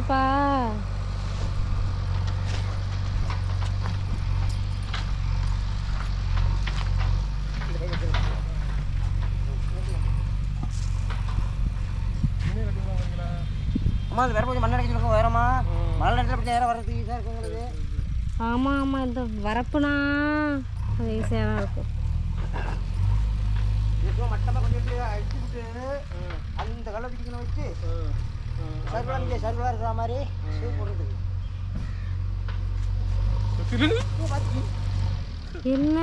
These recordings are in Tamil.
வைக்கிறதாப்பா அம்மா அது வேற கொஞ்சம் மண் அடைக்க சொல்லுங்க உயரமா? மழை நேரத்தில் அப்படி நேரம் வர்றதுக்கு ஈஸியாக இருக்கும் உங்களுக்கு? ஆமாம் ஆமாம் இந்த வரப்புனா அது ஈஸியாக தான் இருக்கும். மட்டமாக கொஞ்சம் அடிச்சு விட்டு அந்த பிடிக்கணும் வச்சு. இங்கே இருக்கிற மாதிரி ஷூ என்ன?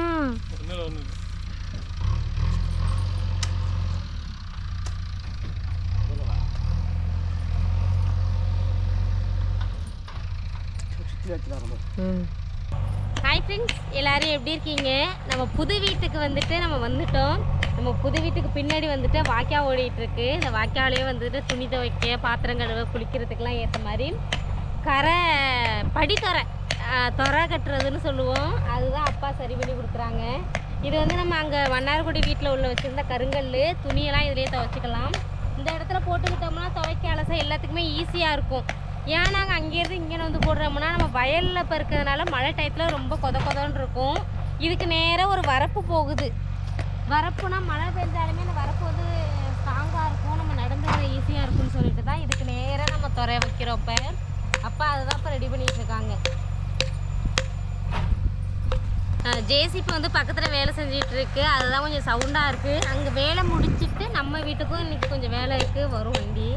ஹாய் ஃப்ரெண்ட்ஸ் எல்லாரும் எப்படி இருக்கீங்க? நம்ம புது வீட்டுக்கு வந்துட்டு நம்ம வந்துட்டோம். நம்ம புது வீட்டுக்கு பின்னாடி வந்துட்டு வாய்க்கா ஓடிட்டு இருக்கு இந்த வாய்க்காலே வந்துட்டு துணி துவைக்க பாத்திரம் கழுவ குளிக்கிறதுக்கெல்லாம் ஏற்ற மாதிரி கரை படித்துறை தொரை கட்டுறதுன்னு சொல்லுவோம். அதுதான் அப்பா சரி பண்ணி கொடுக்குறாங்க. இது வந்து நம்ம அங்கே வண்ணார்குடி வீட்டில் உள்ள வச்சுருந்த கருங்கல் துணியெல்லாம் இதிலே துவைச்சிக்கலாம். இந்த இடத்துல போட்டுக்கிட்டோம்னா துவைக்க அலச எல்லாத்துக்குமே ஈஸியாக இருக்கும். ஏன் நாங்கள் அங்கேருந்து இங்கே வந்து போடுறோம்னா நம்ம வயலில் இப்போ இருக்கிறதுனால மழை டயத்தில் ரொம்ப கொத கொதன்னு இருக்கும். இதுக்கு நேராக ஒரு வரப்பு போகுது. வரப்புனா மழை பெஞ்சாலுமே இந்த வரப்பு வந்து ஸ்ட்ராங்காக இருக்கும் நம்ம நடந்து வர ஈஸியாக இருக்கும்னு சொல்லிட்டு தான் இதுக்கு நேராக நம்ம துறை வைக்கிறோம் இப்போ. அப்பா அதுதான் இப்போ ரெடி பண்ணிட்டு இருக்காங்க. ஜேசிபி வந்து பக்கத்தில் வேலை செஞ்சிட்டு இருக்கு. அதுதான் கொஞ்சம் சவுண்டாக இருக்குது அங்கே வேலை முடிச்சிட்டு நம்ம வீட்டுக்கும் இன்றைக்கி கொஞ்சம் வேலை இருக்குது வரும் வண்டி.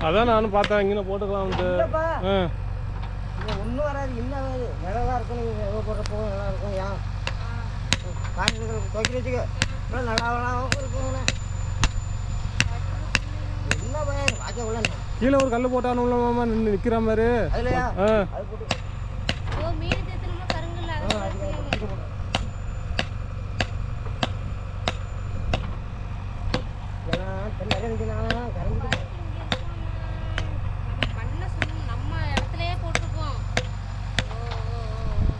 அதான் நானும் பார்த்தேன் இங்கே போட்டுக்கலாம் வந்து. ஒன்றும் வராது வராது? நிழலாக இருக்கும் நீங்கள் போடுறப்போ நல்லா இருக்கும் ஏன்? காய்கறிகள் துவைக்கி வச்சுக்க. நல்லா இருக்குங்கண்ணே என்ன பையன்? வாய்க்க உள்ள கீழே ஒரு கல் நின்று நிற்கிற மாதிரி அதுலையா ஆ அது போட்டு ஓ, மீன் தேத்தணும்னா கருங்கல்ல அதை ஆ, அது வச்சுக்கோங்க. இது போடு. எல்லாம் தண்ணி நிறைய நிற்கிறாங்க கரண்ட் நம்ம பண்ண சும்மா நம்ம இடத்துலயே போட்டிருக்கோம் ஓ, ஓ, ஓ, ஓ.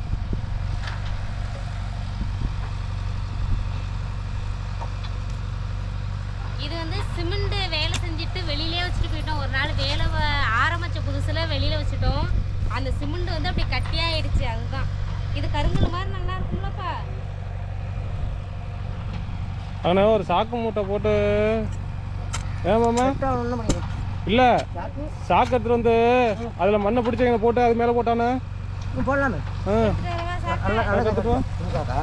இது வந்து சிமெண்ட் வேலை செஞ்சுட்டு வெளியிலே வச்சுட்டு போயிட்டோம். ஒரு நாள் வேலை ஆரம்பிச்ச புதுசுல வெளியில வச்சுட்டோம். அந்த சிமெண்ட் வந்து அப்படி கட்டியாயிடுச்சு அதுதான். இது கருங்கல் மாதிரி நல்லா இருக்கும்லப்பா. ஆனால் ஒரு சாக்கு மூட்டை போட்டு. பண்ணிக்கலாம் இல்லை சாக்கு சாக்கு எடுத்துட்டு வந்து அதில் மண்ணை பிடிச்சி இங்கே போட்டு அது மேலே போட்டானே? ம், போடலாமே. ஆ எடுத்துட்டு வரவா சாக்கு? நல்லா நல்லா கற்றுட்டு கற்றுக்கா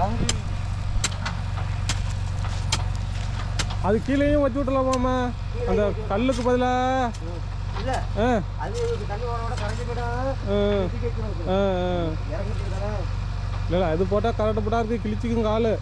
அது கீழேயும் வச்சு விட்டலாம் மாமா. அந்த கல்லுக்கு பதிலாக இல்லை. ஆ. ஆ. சுத்தி வைக்கணும் ஆ ஆ. இறங்கிட்டு தானே இல்லை இல்லை அது போட்டால் கரெக்டாக போட்டா இருக்கு கிழிச்சிக்கும் காலு.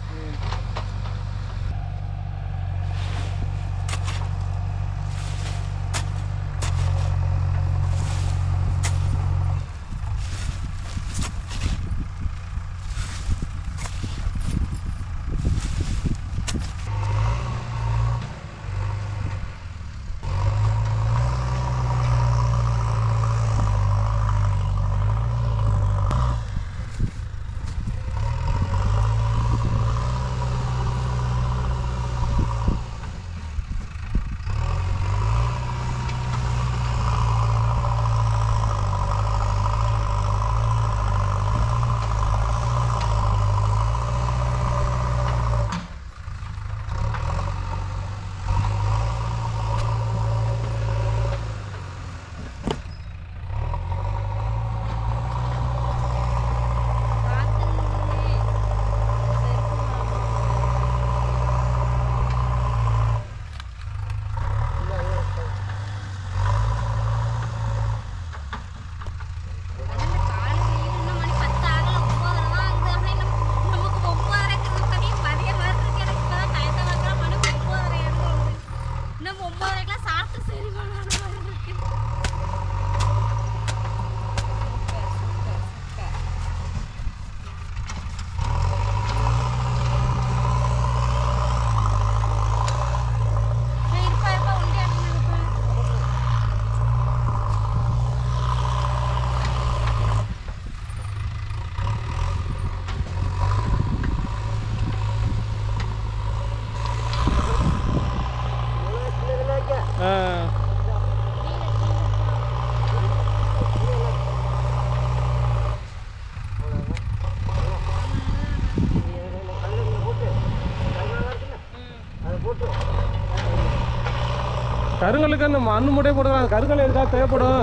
கருங்கலுக்கு அந்த மண்ணு மூட்டையை போட்டுக்கலாம். கருங்கல் எதுக்கா தேவைப்படும்?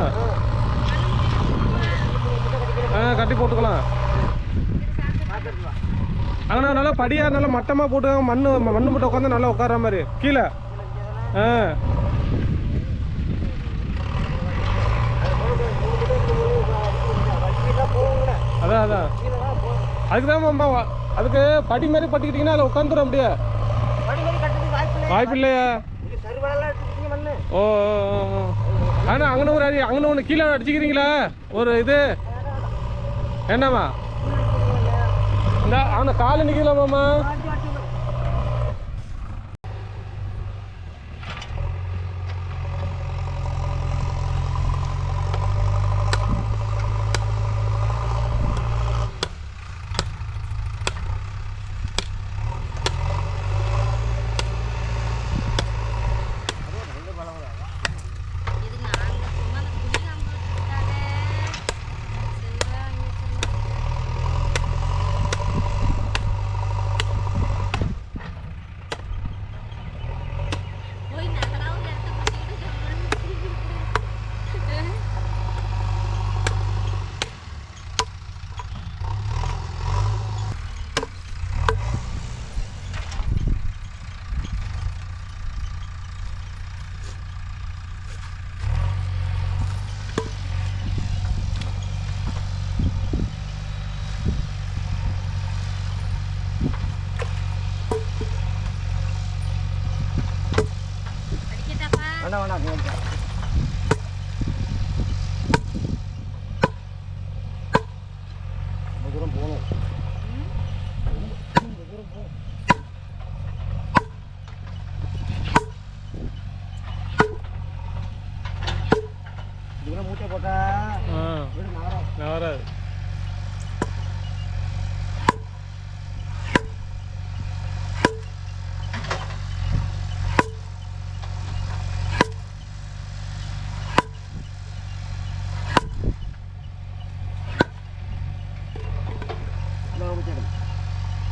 ஆ கட்டி போட்டுக்கலாம். அங்கண்ணா நல்லா படியாக நல்லா மட்டமாக போட்டுக்காங்க. மண்ணு மண்ணு மூட்டை உட்காந்து நல்லா உட்கார மாதிரி. கீழே. ஆ. அதான் அதான். அதுக்கு தான் அதுக்கு படி மாதிரி பட்டிக்கிட்டீங்கன்னா அதில் உட்காந்துரும் அப்படியே வாய்ப்பு இல்லையா ஓ ஓ, ஓ, ஆனால் ஒரு அடி அங்கே ஒன்று கீழே அடிச்சுக்கிறீங்களா? ஒரு இது. என்னம்மா? இந்த அவனை காலை நிற்கலாமாம்மா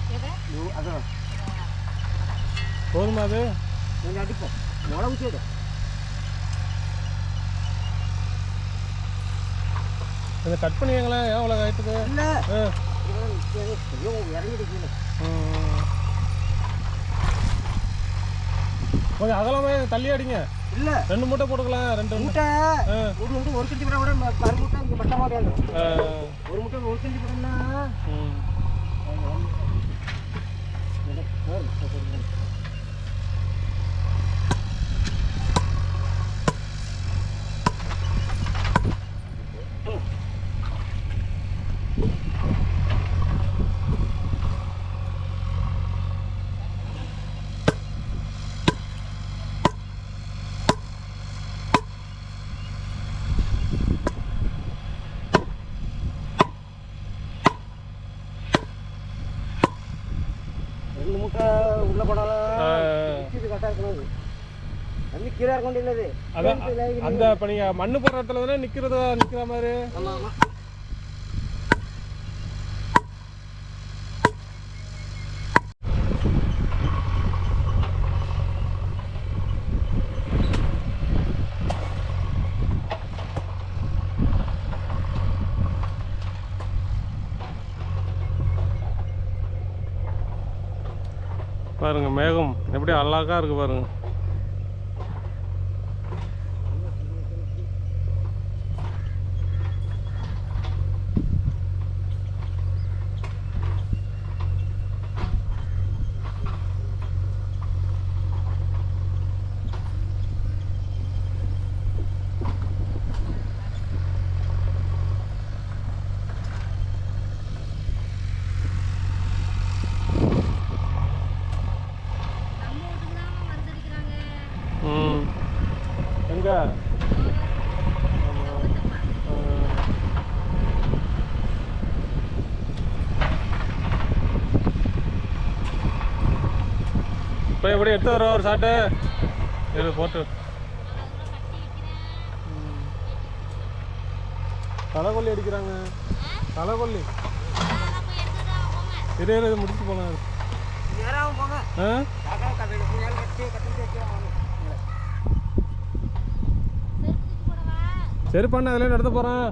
இது அதான் போதுமா அது இதை கட் பண்ணிங்களேன் ஏன் அவ்வளோ ஹைட்டுக்கு இல்லை. கொஞ்சம் அகலமே தள்ளி அடிங்க. இல்லை. ரெண்டு மூட்டை போட்டுக்கலாம் ரெண்டு மூட்டை. ஒரு வந்து ஒரு செஞ்சு கூட ம- மறு மூட்டை இங்கே மட்டமாக. ஒரு மூட்டை ஒரு செஞ்சு போட்டோம்னா ம். ரெண்டு மூட்டை உள்ள ஆ. போனாலும் இது கரெக்டாக இருக்கணும் இருக்க வேண்டியது அதான் அந்த இப்போ நீங்கள் மண்ணு போடுற இடத்துல தானே நிற்கிறதா நிற்கிற மாதிரி? பாருங்க மேகம் எப்படி அழகா இருக்கு பாருங்க. ஷாட்டு எடுத்து வர ஒரு ஷாட்டு இது போட்டு. தலைகொல்லி அடிக்கிறாங்க. தலைகொல்லி. இரு இரு முடிச்சு போகலாம் சரி பண்ண அதில் நடத்த போகிறேன்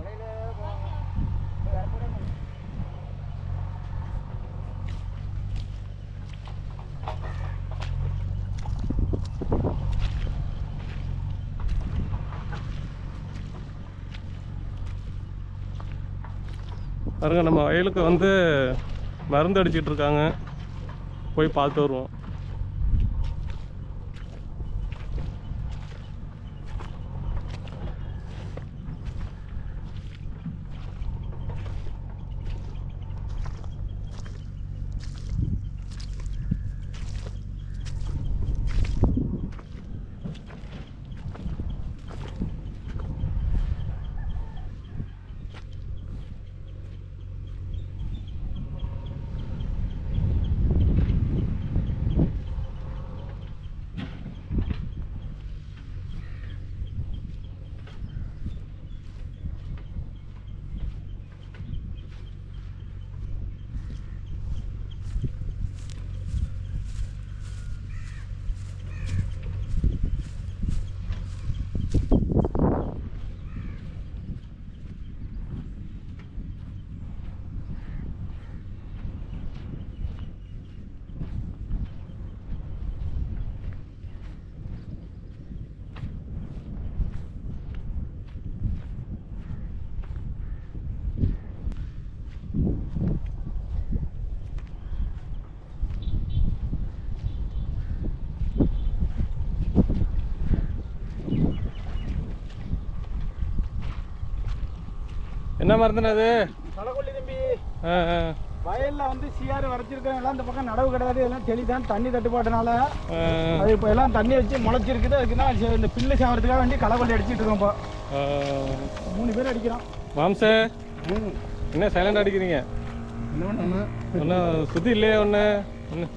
பாருங்கள் நம்ம வயலுக்கு வந்து மருந்து அடிச்சிட்ருக்காங்க போய் பார்த்து வருவோம். என்ன மருந்துண்ணா அது தலைக்கொல்லி தம்பி வயல்ல வந்து சிஆர் வரைச்சிருக்கோம் எல்லாம் இந்த பக்கம் நடவு கிடையாது. எல்லாம் தெளிதான். தண்ணி தட்டுப்பாட்டுனால. ஆ, அது இப்போ எல்லாம் தண்ணி வச்சு முளைச்சிருக்குது. அதுக்கு தான் சே- இந்த பில்லு சேவறதுக்காக வேண்டி களைக்கொல்லி அடிச்சிட்டு இருக்கோம் இப்போ. மூணு பேர் அடிக்கிறோம். மாம்சே என்ன சைலண்ட் அடிக்கிறீங்க? என்ன பண்ணணும் ஒன்றும் சுத்தி இல்லையே ஒன்று ஒன்று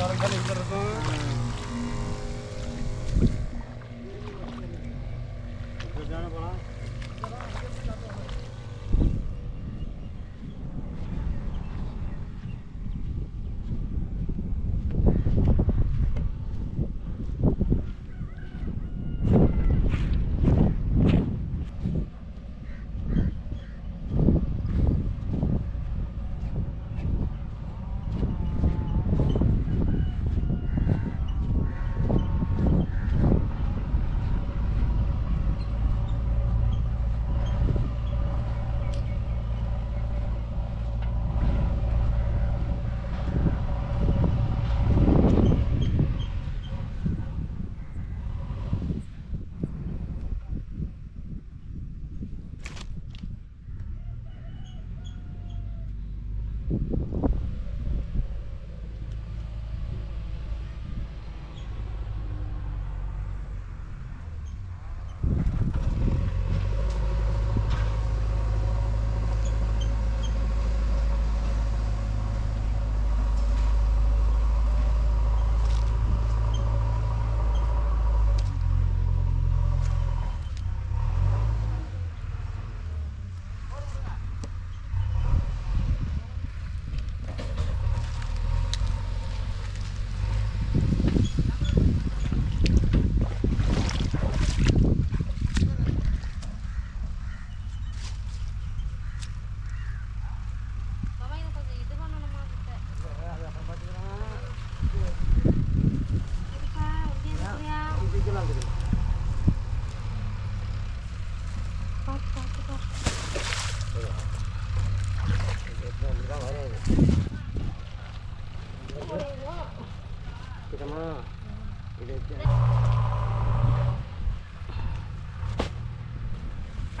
कार्यक्रम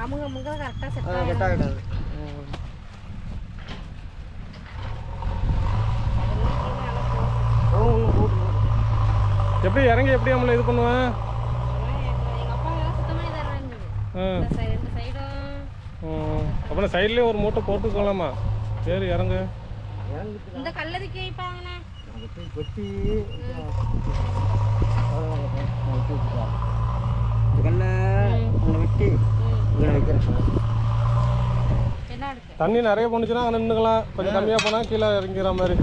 kamu ngomong kan Kita setelah எப்படி இறங்கி எப்படி நம்மளை இது பண்ணுவேன். அப்புறம் சைட்லேயே ஒரு மூட்டை போட்டுக்கலாமா சரி இறங்கு. இந்த தண்ணி நிறைய போணுச்சுன்னா அங்கே நின்றுக்கலாம் கொஞ்சம் கம்மியாக போனால் கீழே இறங்கிற மாதிரி.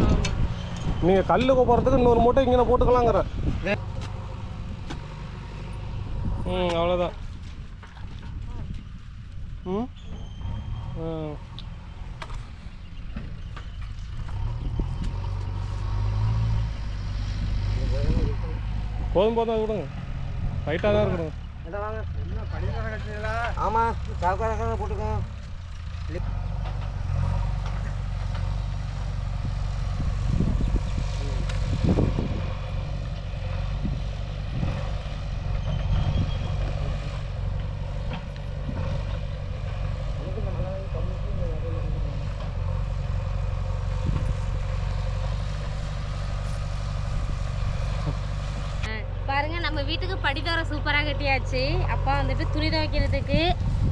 நீங்கள் கல் போகிறதுக்கு இன்னொரு மூட்டை இங்கே போட்டுக்கலாங்கிற. ம் அவ்வளோதான் ம்? ம் போதும் போதும் அது விடுங்க டைட்டாக தான் இருக்கணும். என்ன வாங்க. என்ன படிக்கிற கட்டுறீங்களா ஆமாம் சாவுக்கார போட்டுக்கோ பாருங்க நம்ம வீட்டுக்கு படித்தோரை சூப்பராக கட்டியாச்சு. அப்பா வந்துட்டு துணி துவைக்கிறதுக்கு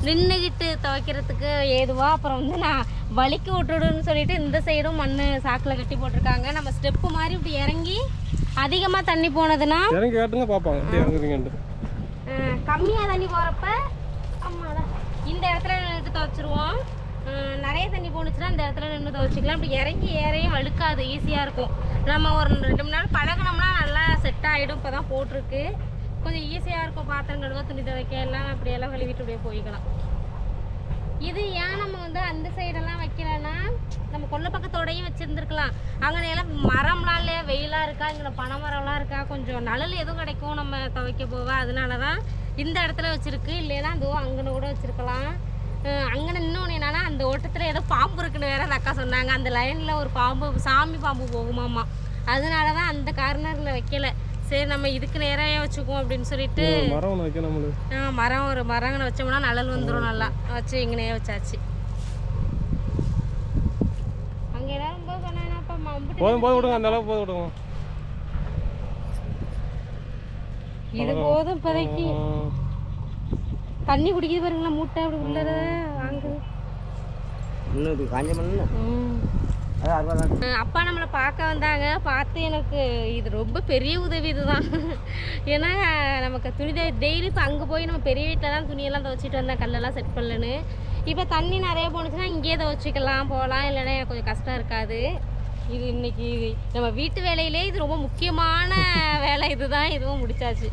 நின்றுக்கிட்டு துவைக்கிறதுக்கு ஏதுவா அப்புறம் வந்து நான் வலிக்கு விட்டுடுன்னு சொல்லிட்டு இந்த சைடும் மண் சாக்கில் கட்டி போட்டிருக்காங்க. நம்ம ஸ்டெப்பு மாதிரி இப்படி இறங்கி அதிகமாக தண்ணி போனதுன்னா? இறங்கி கேட்டுங்க பார்ப்பாங்க கம்மியாக தண்ணி போகிறப்ப ஆமாடா இந்த இடத்துல நின்றுட்டு துவைச்சிருவோம். நிறைய தண்ணி போணுச்சுன்னா இந்த இடத்துல நின்று துவைச்சிக்கலாம். இப்படி இறங்கி ஏறையும் வழுக்காது ஈஸியாக இருக்கும். நம்ம ஒரு ரெண்டு மணி நேரம் பழகுனோம்னா நல்லா செட் ஆகிடும் இப்போ தான் போட்டிருக்கு. கொஞ்சம் ஈஸியாக இருக்கும் பாத்திரம் கழுவ துணி துவைக்க எல்லாம் அப்படியெல்லாம் கழுவிட்டு அப்படியே போய்க்கலாம். இது ஏன் நம்ம வந்து அந்த சைடெல்லாம் வைக்கலன்னா நம்ம கொல்லை பக்கத்தோடையும் வச்சுருந்துருக்கலாம். அங்கே எல்லாம் மரம்லாம் இல்லையா வெயிலாக இருக்கா இங்கே பனை மரம்லாம் இருக்கா கொஞ்சம் நிழல் எதுவும் கிடைக்கும் நம்ம துவைக்க போவ அதனால தான் இந்த இடத்துல வச்சுருக்கு. இல்லைன்னா அதுவும் அங்கன கூட வச்சுருக்கலாம். அங்கே இன்னொன்று என்னென்னா அந்த ஓட்டத்தில் ஏதோ பாம்பு இருக்குன்னு வேற அந்த அக்கா சொன்னாங்க. அந்த லைனில் ஒரு பாம்பு சாமி பாம்பு போகுமாம்மா. அதனால தான் அந்த கார்னரில் வைக்கலை. சரி நம்ம இதுக்கு நேராக வச்சுக்குவோம் அப்படின்னு சொல்லிட்டு மரம் ஒன்று வைக்க நம்மளுக்கு ஆ, மரம் ஒரு மரங்களை வச்சோம்னா நிழல் வந்துடும் நல்லா. வச்சு இங்கனே வச்சாச்சு. அங்கே எல்லாரும் போக மம்புட்டு போதும் போதும் விடுங்க அந்த அளவுக்கு போதும் விடுங்க இது போதும் இப்போதைக்கு. தண்ணி குடிக்குது பாருங்களா மூட்டை அப்படி உள்ளத வாங்குது. இன்னும் காஞ்ச மண்ணு? அப்பா நம்மளை பார்க்க வந்தாங்க. பார்த்து எனக்கு இது ரொம்ப பெரிய உதவி இதுதான். ஏன்னா நமக்கு துணி டெய்லி இப்போ அங்கே போய் நம்ம பெரிய வீட்டில் தான் துணியெல்லாம் துவைச்சிட்டு வந்தேன். கல்லெல்லாம் செட் பண்ணலன்னு. இப்போ தண்ணி நிறைய போணுச்சுன்னா இங்கேயே துவைச்சிக்கலாம் போகலாம். இல்லைன்னா எனக்கு கொஞ்சம் கஷ்டம் இருக்காது. இது இன்னைக்கு நம்ம வீட்டு வேலையிலே இது ரொம்ப முக்கியமான வேலை. இதுதான் இதுவும் முடிச்சாச்சு.